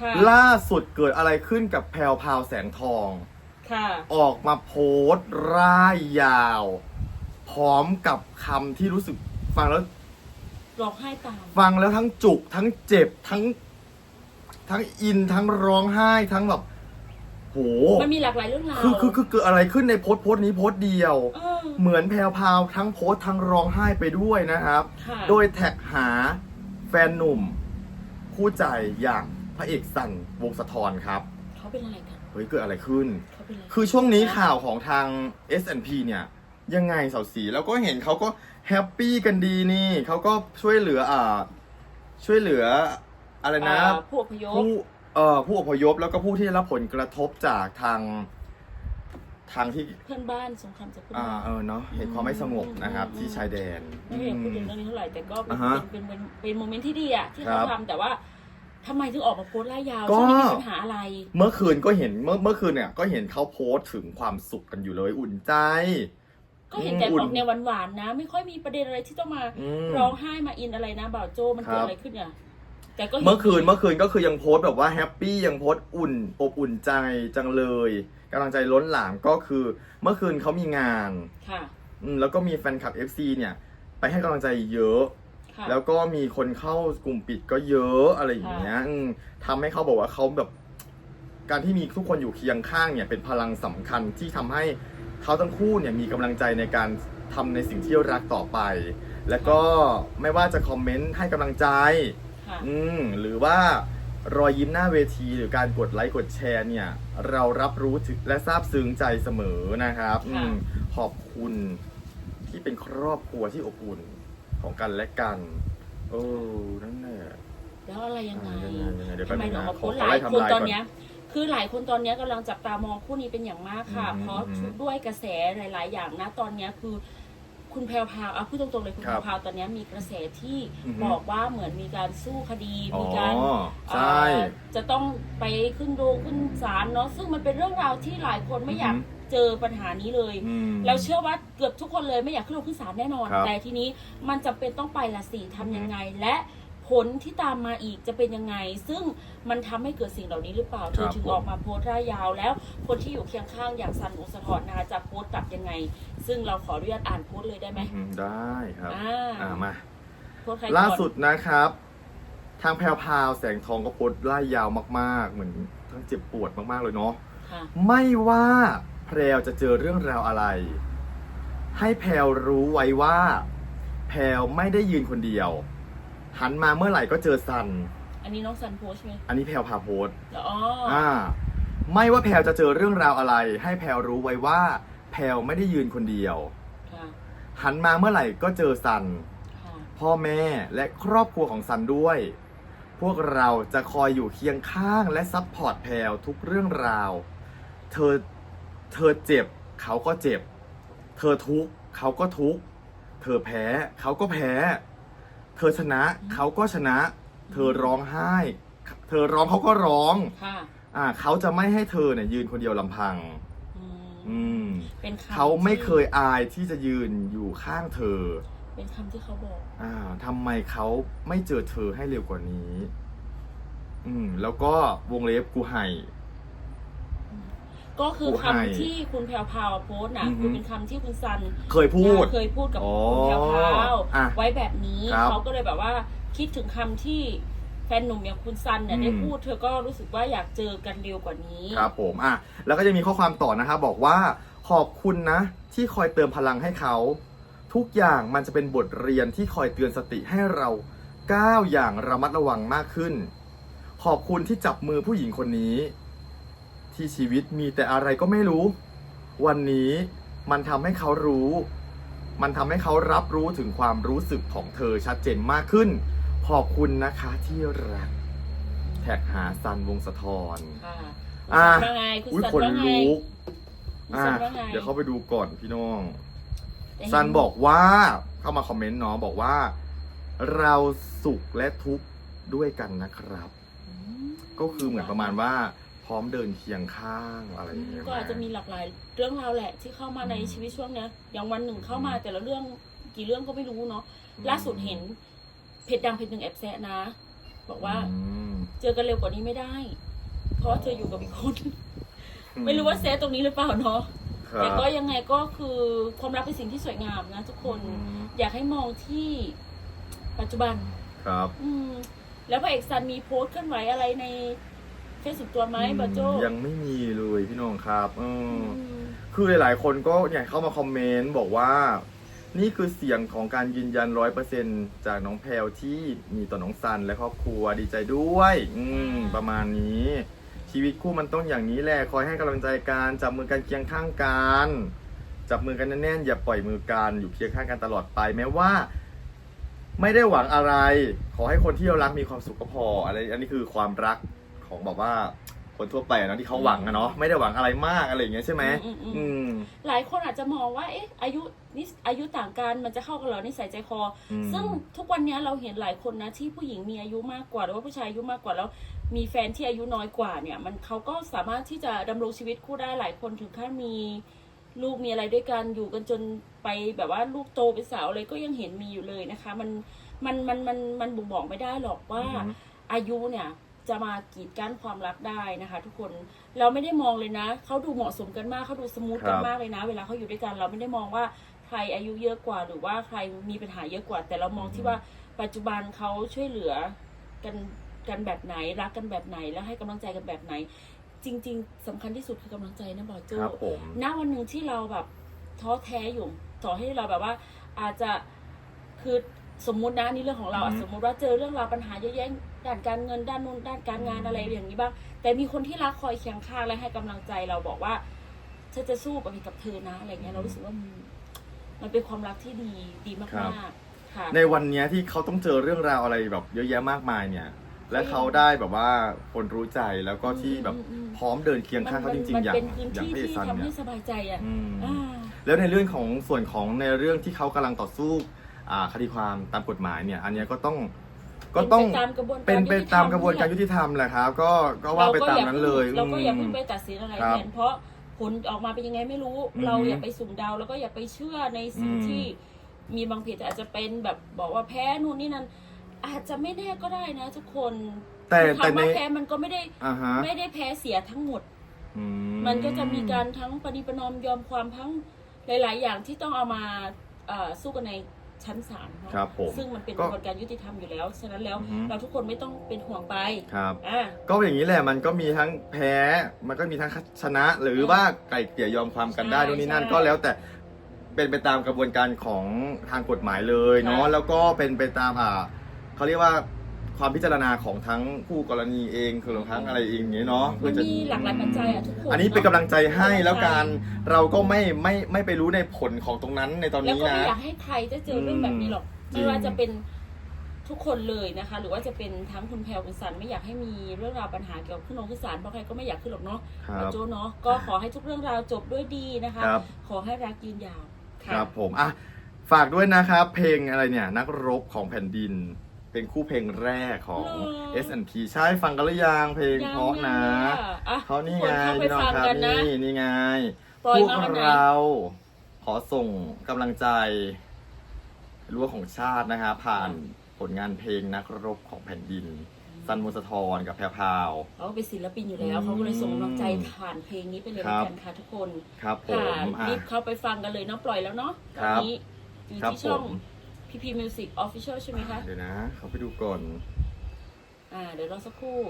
ค่ะ ล่าสุดเกิดอะไรขึ้นกับแพลวพราวแสงทอง ค่ะ ออกมาโพสต์ร่ายยาว พร้อมกับคำที่รู้สึกฟังแล้ว ร้องไห้ตาม ฟังแล้วทั้งจุกทั้งเจ็บทั้ง ทั้งอินทั้งร้องไห้ทั้งแบบโหมันมีหลากหลายเรื่องราวคือคือคือเกิดอะไรขึ้นในโพสต์โพสต์นี้โพสต์เดียว เออเหมือนแพลวพราวทั้งโพสต์ทั้งร้องไห้ไปด้วยนะครับ ค่ะ โดยแท็กหาแฟนหนุ่ม คู่ใจอย่าง พระเอกสันวงศ์สะทรครับ เขาเป็นอะไรกันเฮ้ยเกิดอะไรขึ้น เขาเป็นอะไรคือช่วงนี้ข่าวของทาง S&P เนี่ย ยังไงสาวสีแล้วก็เห็นเขาก็แฮปปี้กันดีนี่เขาก็ช่วยเหลืออ่าช่วยเหลืออะไรนะ อ่าผู้อพยพ ผู้เอ่อผู้อพยพแล้วก็ผู้ที่ได้รับผลกระทบจากทางทางที่เพื่อนบ้านสงครามจากเพื่อนอ่าบ้านเออเนาะเหตุความไม่สงบนะครับอืมที่ชายแดนไม่ได้อยากพูดถึงเรื่องนี้เท่าไหร่แต่ก็เป็นอ่าฮะเป็นเป็นเป็นโมเมนต์ที่ดีอะที่ครัเขาบทำแต่ว่า ทำไมถึงออกมาโพสต์ไล่ยาวก็ ช่วงนี้มีปัญหาอะไร เมื่อคืนก็เห็นเมื่อเมื่อคืนเนี่ยก็เห็นเขาโพสต์ถึงความสุขกันอยู่เลยอุ่นใจ ก็เห็นแต่อุ่นออกแนวหวานๆนะ ไม่ค่อยมีประเด็นอะไรที่ต้องมาอืมร้องไห้มาอินอะไรนะบ่าวโจมันเกิดครับ อะไรขึ้นเนี่ยแต่ก็ห็เมื่อคืนเมื่อคืนก็คือยังโพสต์แบบว่าแฮปปี้ยังโพสต์อุ่นอบอุ่นใจจังเลยกำลังใจล้นหลามก็คือ เมื่อคืนเขามีงาน ค่ะ อืมแล้วก็มีแฟนคลับ FC เนี่ย ไปให้กำลังใจเยอะ ค่ะ แล้วก็มีคนเข้ากลุ่มปิดก็เยอะอะไรอย่างเงี้ยอืมทำให้เขาบอกว่าเขาแบบ การที่มีทุกคนอยู่เคียงข้างเนี่ยเป็นพลังสำคัญที่ทำให้เขาทั้งคู่เนี่ยมีกำลังใจในการทำในสิ่งที่รักต่อไป แล้วก็ไม่ว่าจะคอมเมนต์ให้กำลังใจ ค่ะ อืมหรือว่ารอยยิ้มหน้าเวทีหรือการกดไลค์กดแชร์เนี่ย เรารับรู้ถึงและซาบซึ้งใจเสมอนะครับอืมขอบคุณที่เป็นครอบครัวที่อบอุ่น ของกันและกัน โอ้นั่นแหละ แล้วอะไรยังไงอ่ายังไงยังไงเดี๋ยวทำไมแป๊บนึถึงงออกนะมาโพสต์ขอหลายไล่คนทำลายตอนก่อนเนี้ย คือหลายคนตอนเนี้ยกำลังจับตามองคู่นี้เป็นอย่างมากค่ะ อืมเพราะอืมด้วยกระแสหลาย ๆ อย่างนะตอนเนี้ยคือ คุณแพรวพราวเอาพูดตรงๆเลยคุณคแพรัรบวพราวตอนเนี้ยมีกระแสที่อือฮึ บอกว่าเหมือนมีการสู้คดีอ๋อมีการ ใช่ เอ่อจะต้องไปขึ้นโรงขึ้นศาลเนาะซึ่งมันเป็นเรื่องราวที่หลายคนไม่อยากอือฮึ เจอปัญหานี้เลย อืม เราเชื่อว่าเกือบทุกคนเลยไม่อยากขึ้นโรงขึ้นศาลแน่นอน ครับแต่ทีนี้มันจำเป็นต้องไปละสิทำยังไง และผลที่ตามมาอีกจะเป็นยังไง ซึ่งมันทำให้เกิดสิ่งเหล่านี้หรือเปล่าเธอถึงออกมาโพสต์ร่ายยาว แล้วคนที่อยู่เคียงข้างอย่างซันวงศ์สะทอนนะคะจะโพสต์กลับยังไง ซึ่งเราขออนุญาตอ่านโพสต์เลยได้ไหมอืมได้ครับ อ่าอ่ามา โพสต์ใครก่อนล่าสุดนะครับ ทางแพรวพราวแสงทองก็โพสต์ไล่ยาวมาก ๆ เหมือนทั้งเจ็บปวดมาก ๆ เลยเนาะ ค่ะ ไม่ว่า แพรวจะเจอเรื่องราวอะไร ให้แพรวรู้ไว้ว่า แพรวไม่ได้ยืนคนเดียว หันมาเมื่อไหร่ก็เจอซัน อันนี้น้องซันโพสต์ใช่ไหมอันนี้แพรวพาโพสต์แล้วอ๋ออ่าไม่ว่าแพรวจะเจอเรื่องราวอะไร ให้แพรวรู้ไว้ว่า แพรวไม่ได้ยืนคนเดียว ค่ะหันมาเมื่อไหร่ก็เจอซัน ค่ะพ่อแม่และครอบครัวของซันด้วย พวกเราจะคอยอยู่เคียงข้างและซัพพอร์ตแพลวทุกเรื่องราว เธอ เธอเจ็บเขาก็เจ็บ เธอทุกข์เขาก็ทุกข์ เธอแพ้เขาก็แพ้ เธอชนะเขาก็ชนะ เธอร้องไห้ เธอร้องเขาก็ร้อง ค่ะอ่าเขาจะไม่ให้เธอเนี่ยยืนคนเดียวลำพัง อืมอืม เป็นคำเขาไม่ที่เคยอายที่จะยืนอยู่ข้างเธอ เป็นคำที่เขาบอก อ่าทำไมเขาไม่เจอเธอให้เร็วกว่านี้ อืม แล้วก็วงเล็บกูให้ ก็คือผู้คำให้ที่คุณแพรวพราวโพสต์นะอือฮึคือเป็นคำที่คุณซันเคยพูด เคยพูดกับอ๋อคุณแพรวพราวอะไว้แบบนี้ครับเขาก็เลยแบบว่าคิดถึงคำที่แฟนหนุ่มอย่างคุณซันเนี่ยอืม ได้พูดเธอก็รู้สึกว่าอยากเจอกันเร็วกว่านี้ ครับผมอะแล้วก็จะมีข้อความต่อนะครับบอกว่าขอบคุณนะ ที่คอยเติมพลังให้เขา ทุกอย่างมันจะเป็นบทเรียนที่คอยเตือนสติให้เราก้าวอย่างระมัดระวังมากขึ้น ขอบคุณที่จับมือผู้หญิงคนนี้ ที่ชีวิตมีแต่อะไรก็ไม่รู้ วันนี้มันทำให้เขารู้ มันทำให้เขารับรู้ถึงความรู้สึกของเธอชัดเจนมากขึ้น ขอบคุณนะคะที่รัก แท็กหาซันวงศ์สะทอนค่ะอะคุณซันว่าไงคุณอุ้ยซันขนว่าไง ลุกคุณอะซันว่าไง เดี๋ยวเข้าไปดูก่อนพี่น้องแต่เห็ซันบอกว่าเข้ามาคอมเมนต์เนาะบอกว่า เราสุขและทุกข์ด้วยกันนะครับอืมก็คือเหมือนประมาณว่า พร้อมเดินเคียงข้างอะไรอย่างเงี้ยก็อาจจะมีหลากหลายเรื่องราวแหละที่เข้ามาในอืมชีวิตช่วงเนี้ยอย่างวันหนึ่งเข้ามาอืมแต่ละเรื่องกี่เรื่องก็ไม่รู้เนาะอืมล่าสุดเห็นเพจดังเพจหนึ่งแอบแซะนะ บอกว่าอืมเจอกันเร็วกว่านี้ไม่ได้ เพราะว่าเธออยู่กับอีกคนไม่รู้ว่าเซฟตรงนี้หรือเปล่าเนาะครับแต่ก็ยังไงก็คือความรักเป็นสิ่งที่สวยงามนะทุกคนอืมอยากให้มองที่ปัจจุบันครับ อืมแล้วพระเอกซันมีโพสต์เคลื่อนไหวอะไรใน เฟซบุ๊กตัวไหมบาโจยังไม่มีเลยพี่น้องครับเออออืมคือหลายๆคนก็อยากเข้ามาคอมเมนต์บอกว่า นี่คือเสียงของการยืนยันร้อยเปอร์เซ็นจากน้องแพลวที่มีต่อน้องซันและครอบครัวดีใจด้วย อืม ประมาณนี้ ชีวิตคู่มันต้องอย่างนี้แหละคอยให้กำลังใจกันจับมือกันเคียงข้างกันจับมือกันแน่นๆอย่าปล่อยมือกันอยู่เคียงข้างกันตลอดไปแม้ว่า ไม่ได้หวังอะไร ขอให้คนที่เรารักมีความสุขก็พออะไรอันนี้คือความรัก ของแบบว่าคนทั่วไปอะเนาะที่เขาหวังอะเนาะไม่ได้หวังอะไรมากอะไรอย่างเงี้ยใช่ไหมอืมอืมอืม อืม หลายคนอาจจะมองว่า เอ๊ะ อายุนิสอายุต่างกันมันจะเข้ากันเหรอนิสัยใจคออม ซึ่งทุกวันนี้เราเห็นหลายคนนะที่ผู้หญิงมีอายุมากกว่า หรือว่าผู้ชายอายุมากกว่าแล้วมีแฟนที่อายุน้อยกว่าเนี่ย มันเขาก็สามารถที่จะดำรงชีวิตคู่ได้หลายคนถึงขั้นมีลูกมีอะไรด้วยกันอยู่กันจนไปแบบว่าลูกโตเป็นสาวอะไรก็ยังเห็นมีอยู่เลยนะคะ มันมันมันมันมันบ่งบอกไม่ได้หรอกว่า อือฮึอายุเนี่ย จะมากีดกั้นความรักได้นะคะ ทุกคนเราไม่ได้มองเลยนะเขาดูเหมาะสมกันมากเขาดูสมูทครักันบมากเลยนะ เวลาเขาอยู่ด้วยกัน เราไม่ได้มองว่าใครอายุเยอะกว่า หรือว่าใครมีปัญหาเยอะกว่า แต่เรามองที่ว่าปัจจุบันเขาช่วยเหลือกันกันแบบไหนรักกันแบบไหนแล้วให้กำลังใจกันแบบไหน จริง ๆสำคัญที่สุดคือกำลังใจนะบอโจครับผมณวันหนึ่งที่เราแบบท้อแท้อยู่ต่อให้เราแบบว่า อาจจะคือสมมุตินะนี่เรื่องของเราอะอือฮึสมมุติว่าเจอเรื่องราวปัญหาเยอะแยะ ด้านการเงินด้านนู้นด้านการงานอะไรอย่างนี้บ้าง แต่มีคนที่รักคอยเคียงข้างและให้กำลังใจเราบอกว่าฉันจะสู้กับกับเธอนะอะไรเงี้ยเรารู้สึกว่ามันมันเป็นความรักที่ดีดีมากๆค่ะในวันเนี้ยที่เขาต้องเจอเรื่องราวอะไรแบบเยอะแยะมากมายเนี่ย และเขาได้แบบว่าคนรู้ใจแล้วก็ที่แบบอืมอืมอืมพร้อมเดินเคียงข้างเขาจริงมัๆอย่างเป็นพื้นอย่างที่พี่เอที่ซันทำให้เนี่ยสบายใจอะอืมอ่าแล้วในเรื่องของส่วนของในเรื่องที่เขากำลังต่อสู้อ่าคดีความตามกฎหมายเนี่ย อันเนี้ยก็ต้อง ก็ต้องเป็นไปตามกระบวนการเป็นไปยุติธรรมตามกระบวนการยุติธรรมแหละครับ ก็ก็ว่าไปตามนั้นเลยเราก็อย่าอืเพิ่งมไปตัดสินอะไรครับแทนเพราะผลออกมาเป็นยังไงไม่รู้อือฮึเราอย่าไปสุ่มเดาแล้วก็อย่าไปเชื่อในสิ่งอืมที่มีบางเพจอาจจะเป็นแบบบอกว่าแพ้นู่นนี่นั่นอาจจะไม่แน่ก็ได้นะ ทุกคนแต่คือแต่คำในว่าแพ้มันก็ไม่ได้อ่าฮะไม่ได้แพ้เสียทั้งหมดอืมันก็จะมีการทั้งปฏิประนอมยอมความทั้งหลาย ๆ อย่างที่ต้องเอามาเอ่อสู้กันใน ชั้นศาลเนอะครับผมซึ่งมันเป็นก็กระบวนการยุติธรรมอยู่แล้ว ฉะนั้นแล้วอือฮึ เราทุกคนไม่ต้องเป็นห่วงไปครับ อ่า ก็อย่างนี้แหละมันก็มีทั้งแพ้ มันก็มีทั้งชนะ หรือว่าไก่เกลี่ยยอมความกันได้ใช่ตรงนี้นั่นใช่ก็แล้วแต่เป็นไปตามกระบวนการของทางกฎหมายเลยเนาะค่ะแล้วก็เป็นไปตามอ่าเขาเรียกว่า ความพิจารณาของทั้งคู่กรณีเองคือรวมทั้งอะไรเองอย่างนี้เนาะมันมีหลากหลายปัจจัยอะทุกคนอันนี้เป็นกำลังใจให้กำลังใจแล้วกันเราก็ไม่ไม่ไม่ไปรู้ในผลของตรงนั้นในตอนแล้วนี้ก็ไม่นะอยากให้ใครได้เจอเรื่องแบบนี้หรอกจริงไม่ว่าจะเป็นทุกคนเลยนะคะ หรือว่าจะเป็นทั้งคุณแพรวคุณสันไม่อยากให้มีเรื่องราวปัญหาเกี่ยวกับขึ้นลงขึ้นศาลเพราะใครก็ไม่อยากขึ้นหรอกเนาะครัอาบโจเนาะก็ขอให้ทุกเรื่องราวจบด้วยดีนะคะ ครับขอให้รักยืนยาวคะรับผมอะฝากด้วยนะครับ เพลงอะไรเนี่ย นักรบของแผ่นดิน เป็นคู่เพลงแรกของ S&P ใช่ฟังกันหรือยังเพลงยังเพราะนะอะเขานี่ทุกไงคนเข้าไปพี่น้องฟังครับกันนะ นี่นี่ไง ปล่อยพวกมาวันไหน เราขอส่งกำลังใจรั้วของชาตินะฮะผ่านผลงานเพลงนักรบของแผ่นดินซันมุสะทรกับแพรวพราว เขาเป็นศิลปินอยู่แล้วเขาก็เลยส่งกำลังใจผ่านเพลงนี้ไปเลยครับกันค่ะทุกคนครับผค่ะมอะ รีบเข้าไปฟังกันเลยเนาะปล่อยแล้วเนาะตคอรันบนี้อยู่ครับที่ช่อง ผม PP Music Official ใช่ไหมคะ เดี๋ยวนะ เขาไปดูก่อน อ่า เดี๋ยวรอสักครู่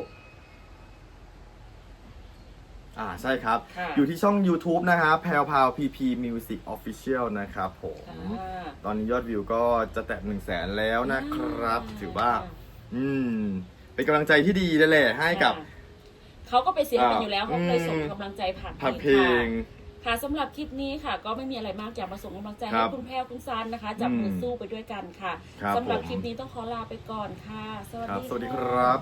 อ่าใช่ครับ ค่ะ อยู่ที่ช่อง YouTube นะครับแพรวพราว PP Music Official นะครับผมค่ะตอนนี้ยอดวิวก็จะแตะหนึ่งแสนแล้วนะครับ ถือว่า อืม เป็นกำลังใจที่ดีเลยแหละให้กับค่ะเขาก็เป็นศิลปินอ่าอยู่แล้วเขาก็เลยอืมส่งกำลังใจผ่านผ่านเพลง ค่ะค่ะสำหรับคลิปนี้ค่ะ ก็ไม่มีอะไรมากอยากมาส่งกำลังใจครัให้บคุณแพรวคุณซานนะคะจับมืออมสู้ไปด้วยกันค่ะครับสำหรับผม คลิปนี้ต้องขอลาไปก่อนค่ะ สวัสครับ ดีสวัสดีค่ะครับ